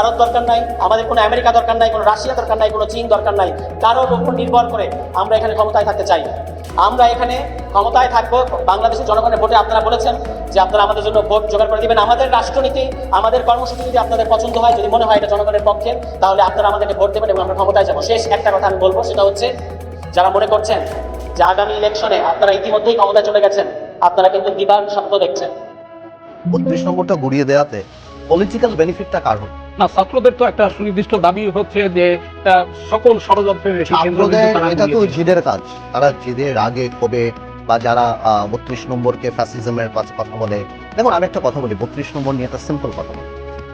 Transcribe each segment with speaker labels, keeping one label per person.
Speaker 1: ভারত দরকার নাই, আমাদের কোনো আমেরিকা দরকার নাই, কোনো রাশিয়া দরকার নাই, কোনো চীন দরকার নাই কারোর উপর নির্ভর করে আমরা এখানে ক্ষমতায় থাকতে চাই। আমরা এখানে ক্ষমতায় থাকব, বাংলাদেশের জনগণের ভোটে আপনারা বলেছেন যে আপনারা আমাদের জন্য ভোট জোগাড় করে দিবেন। আমাদের রাষ্ট্রনীতি, আমাদের কর্মসূচি যদি আপনাদের পছন্দ হয়, যদি মনে হয় এটা জনগণের পক্ষে, তাহলে আপনারা আমাদেরকে ভোট দেবেন এবং আমরা ক্ষমতায় যাব। শেষ একটা কথা আমি বলব, সেটা হচ্ছে যারা মনে করছেন যে আগামী ইলেকশনে আপনারা ইতিমধ্যেই ক্ষমতায় চলে গেছেন, আপনারা কিন্তু দিবার স্বপ্ন দেখছেন।
Speaker 2: বত্রিশ নম্বরটা গুড়িয়ে দেওয়াতে পলিটিক্যাল বেনিফিটটা কার?
Speaker 3: না ছাত্রদের তো একটা সুনির্দিষ্ট দাবি হচ্ছে যে সকল ষড়যন্ত্রের
Speaker 2: ছাত্রদের এটা তো জিদের কাজ। তারা জিদের আগে কবে বা যারা বত্রিশ নম্বরকে ফ্যাসিজমের কাছে কথা বলে। দেখুন আমি একটা কথা বলি বত্রিশ নম্বর নিয়ে একটা সিম্পল কথা বলি।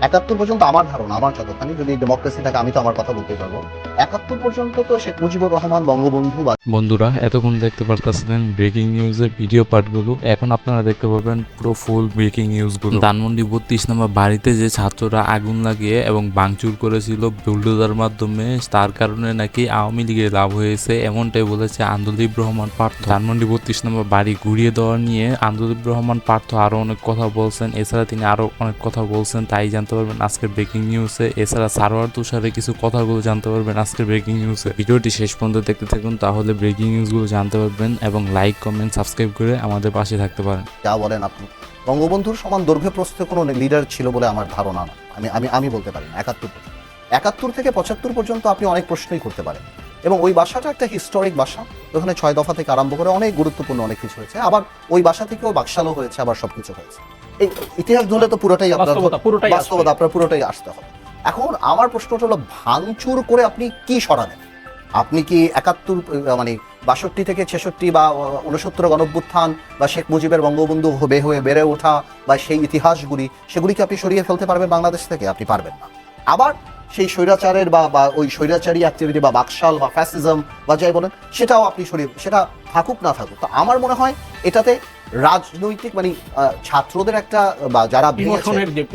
Speaker 2: একাত্তর পর্যন্ত আমার ধারণা আমার যতখানি যদি ডেমোক্রেসি থাকে আমি তো আমার কথা বলতে পারব। একাত্তর পর্যন্ত তো শেখ মুজিবুর রহমান বঙ্গবন্ধু
Speaker 4: বন্ধুরা এতক্ষণ দেখতে পারতেছিলেন ব্রেকিং নিউজের ভিডিও পার্টগুলো এখন আপনারা দেখতে পাবেন পুরো ফুল ব্রেকিং নিউজগুলো ধানমন্ডি বত্রিশ নম্বর বাড়িতে যে ছাত্ররা আগুন লাগিয়ে এবং ভাঙচুর করেছিল বুলডোজার মাধ্যমে তার কারণে নাকি আওয়ামী লীগের লাভ হয়েছে এমনটাই বলেছে আন্দোলিব রহমান পার্থ। ধানমন্ডি বত্রিশ নম্বর বাড়ি ঘুরিয়ে দেওয়া নিয়ে আন্দোলিব রহমান পার্থ আরও অনেক কথা বলছেন। এছাড়া তিনি আরও অনেক কথা বলছেন তাই জানতে পারবেন আজকের ব্রেকিং নিউজে এছাড়া সারোয়ার তুষারের কিছু কথাগুলো জানতে পারবেন আজকের ব্রেকিং নিউজে ভিডিওটি শেষ পর্যন্ত দেখতে থাকুন তাহলে ব্রেকিং নিউজগুলো জানতে পারবেন এবং লাইক কমেন্ট সাবস্ক্রাইব করে আমাদের পাশে থাকতে পারেন।
Speaker 2: যা বলেন আপনি। বঙ্গবন্ধুর সমান দৈর্ঘ্য প্রস্থে কোনো লিডার ছিল বলে আমার ধারণা না। আমি আমি আমি বলতে পারি না, একাত্তর একাত্তর থেকে পঁচাত্তর পর্যন্ত আপনি অনেক প্রশ্নই করতে পারেন। এবং ওই বাসাটা একটা হিস্টোরিক বাসা ওখানে ছয় দফা থেকে আরম্ভ করে অনেক গুরুত্বপূর্ণ অনেক কিছু হয়েছে। আবার ওই বাসা থেকেও বাকশালও হয়েছে আবার সবকিছু হয়েছে। এই ইতিহাস ধরলে তো পুরোটাই আপনার
Speaker 3: বাস্তবতা পুরোটাই
Speaker 2: বাস্তবতা আপনার পুরোটাই আসতে হবে। এখন আমার প্রশ্নটা হলো, ভাঙচুর করে আপনি কি সরাবেন আপনি কি একাত্তর মানে বাষট্টি থেকে ছেষট্টি বা উনসত্তর গণভ্যুত্থান বা শেখ মুজিবের বঙ্গবন্ধু হবে হয়ে বেড়ে ওঠা বা সেই ইতিহাসগুলি, সেগুলিকে আপনি সরিয়ে ফেলতে পারবেন বাংলাদেশ থেকে? আপনি পারবেন না। আবার সেই স্বৈরাচারের বা বা ওই স্বৈরাচারী অ্যাক্টিভিটি বা বাকশাল বা ফ্যাসিজম বা যাই বলেন, সেটাও আপনি সরিয়ে, সেটা থাকুক না থাকুক। তো আমার মনে হয় এটাতে রাজনৈতিক মানে ছাত্রদের একটা বা যারা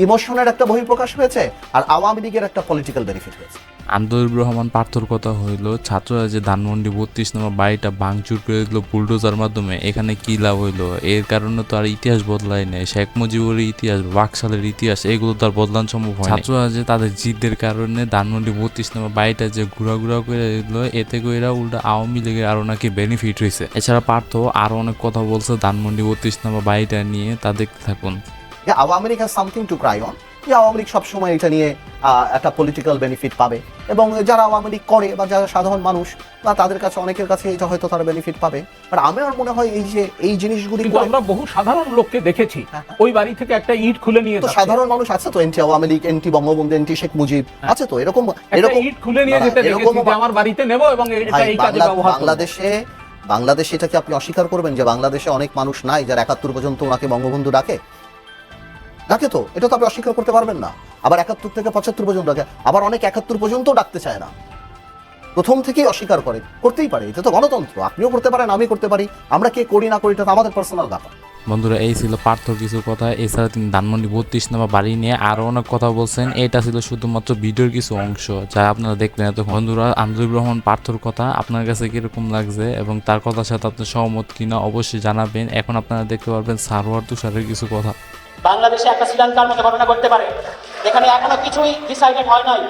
Speaker 2: ইমোশনের একটা বহিঃপ্রকাশ হয়েছে আর আওয়ামী লীগের একটা পলিটিক্যাল বেনিফিট হয়েছে।
Speaker 4: আন্দোলিব রহমান পার্থর কথা হইল ছাত্ররা যে ধানমন্ডি বত্রিশ নম্বর বাড়িটা ভাঙচুর করে দিল বুলডোজার মাধ্যমে এখানে কি লাভ হইল? এর কারণে তো আর ইতিহাস বদলায় নেই। শেখ মুজিবুর ইতিহাস বাকশালের ইতিহাস এগুলো তো আর বদলান সম্ভব হয় না। ছাত্ররা যে তাদের জিদের কারণে ধানমন্ডি বত্রিশ নম্বর বাড়িটা যে ঘুরা ঘুরা করে দিল এতে কইরা উল্টা আওয়ামী লীগের আরও নাকি বেনিফিট হয়েছে এছাড়া পার্থ আরও অনেক কথা বলছে ধানমন্ডি বত্রিশ নম্বর বাড়িটা নিয়ে তা দেখতে থাকুন।
Speaker 2: Awami League has something to cry on যে আওয়ামী লীগ সবসময় এটা নিয়ে একটা পলিটিক্যাল বেনিফিট পাবে। এবং যারা আওয়ামী লীগ করে বা যারা সাধারণ মানুষ বা তাদের কাছে অনেকের কাছে এটা হয়তো তারা বেনিফিট পাবে। আর আমার মনে হয় এই যে এই জিনিসগুলি
Speaker 3: আমরা বহু সাধারণ লোককে দেখেছি।
Speaker 2: হ্যাঁ, হ্যাঁ।
Speaker 3: ওই বাড়ি থেকে একটা ইট খুলে নিয়ে
Speaker 2: তো সাধারণ মানুষ আছে তো এনটি আওয়ামী লীগ এনটি বঙ্গবন্ধু এনটি শেখ মুজিব আছে তো এরকম এরকম
Speaker 3: ইট খুলে নিয়ে যেতে দেখেছি আমার বাড়িতে নেব এবং এটা এই কাজে ব্যবহার।
Speaker 2: বাংলাদেশে বাংলাদেশে এটাকে আপনি অস্বীকার করবেন যে বাংলাদেশে অনেক মানুষ নাই যারা একাত্তর পর্যন্ত ওনাকে বঙ্গবন্ধু ডাকে। ডাকে তো, এটা তো আপনি অস্বীকার করতে পারবেন না। আবার একাত্তর থেকে পঁচাত্তর পর্যন্ত ডাকে, আবার অনেক একাত্তর পর্যন্ত ডাকতে চায় না। প্রথম থেকেই অস্বীকার করে, করতেই পারে, এটা তো গণতন্ত্র, আপনিও করতে পারেন আমি করতে পারি, আমরা কে করি না করি, এটা তো আমাদের পার্সোনাল ব্যাপার।
Speaker 4: বন্ধুরা, এই ছিল পার্থ কিছু কথা। এছাড়া তিনি ধানমন্ডি বত্রিশ নম্বর বাড়ি নিয়ে আরও অনেক কথা বলছেন। এটা ছিল শুধুমাত্র ভিডিওর কিছু অংশ, যা আপনারা দেখলেন এত বন্ধুরা আন্দোলিব রহমান পার্থর কথা আপনার কাছে কীরকম লাগছে এবং তার কথার সাথে আপনি সহমত কিনা অবশ্যই জানাবেন। এখন আপনারা দেখতে পারবেন সারোয়ার তুষারের কিছু কথা।
Speaker 1: বাংলাদেশে একটা শ্রীলঙ্কার মতো ঘটনা ঘটতে পারে এখানে এখনও কিছুই ডিসাইডেড হয় নাই।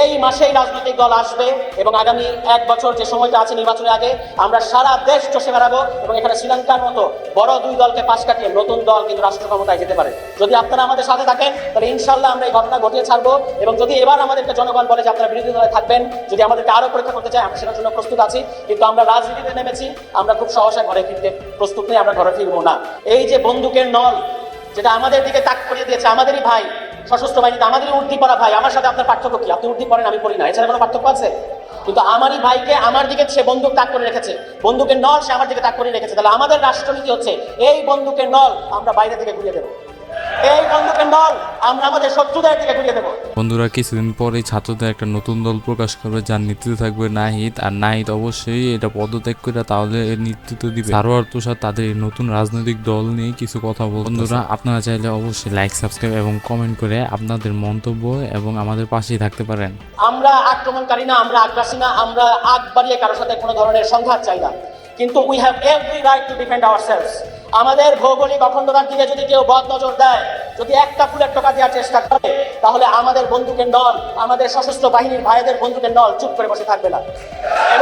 Speaker 1: এই মাসেই রাজনৈতিক দল আসবে এবং আগামী এক বছর যে সময়টা আছে নির্বাচনের আগে, আমরা সারা দেশ চষে বেড়াবো এবং এখানে শ্রীলঙ্কার মতো বড় দুই দলকে পাশ কাটিয়ে নতুন দল কিন্তু রাষ্ট্র ক্ষমতায় যেতে পারে। যদি আপনারা আমাদের সাথে থাকেন, তাহলে ইনশাল্লাহ আমরা এই ঘটনা ঘটিয়ে ছাড়বো এবং যদি এবার আমাদেরকে জনগণ বলে যে আপনারা বিরোধী দলে থাকবেন, যদি আমাদেরকে আরও পরীক্ষা করতে চাই আমরা সেটার জন্য প্রস্তুত আছি। কিন্তু আমরা রাজনীতিতে নেমেছি, আমরা খুব সহসায় ঘরে ফিরতে প্রস্তুত নেই, আমরা ঘরে ফিরবো না। এই যে বন্দুকের নল, যেটা আমাদের দিকে তাক করিয়ে দিয়েছে, আমাদেরই ভাই সশস্ত্র বাহিনীতে আমাদের উর্দি পড়া ভাই, আমার সাথে আপনার পার্থক্য কি? আপনি উর্দি পড়েন আমি পড়ি না। এছাড়া কোনো পার্থক্য আছে? কিন্তু আমারই ভাইকে, আমার দিকে সে বন্দুক তাক করে রেখেছে। বন্দুকের নল সে আমার দিকে তাক করে রেখেছে। তাহলে আমাদের রাষ্ট্রনীতি হচ্ছে, এই বন্দুকের নল আমরা বাইরে থেকে ঘুরিয়ে দেবো। এই আমরা আমাদের শত্রুদের দিকে ঘুরিয়ে দেবো।
Speaker 4: বন্ধুরা কিছুদিন পরেই ছাত্রদের একটা নতুন দল প্রকাশ করবে যার নেতৃত্বে থাকবে নাহিদ। আর নাহিদ অবশ্যই এটা পদত্যাগ করে তাহলে এর নেতৃত্ব দিবে। সারোয়ার তুষার তাদের নতুন রাজনৈতিক দল নিয়ে কিছু কথা বল বন্ধুরা আপনারা চাইলে অবশ্যই লাইক সাবস্ক্রাইব এবং কমেন্ট করে আপনাদের মন্তব্য এবং আমাদের পাশেই থাকতে পারেন।
Speaker 1: আমরা আক্রমণকারী না আমরা আগ্রাসী না আমরা আগ বাড়িয়ে কারোর সাথে কোনো ধরনের সংঘাত চাই না। কিন্তু we have every right to defend our আমাদের ভৌগোলিক অখণ্ডতার দিকে যদি কেউ বদ নজর দেয়, যদি একটা ফুলের টোকা দেওয়ার চেষ্টা করে, তাহলে আমাদের বন্ধুকের দল আমাদের সশস্ত্র বাহিনীর ভাইদের বন্ধুকের দল চুপ করে বসে থাকবে না।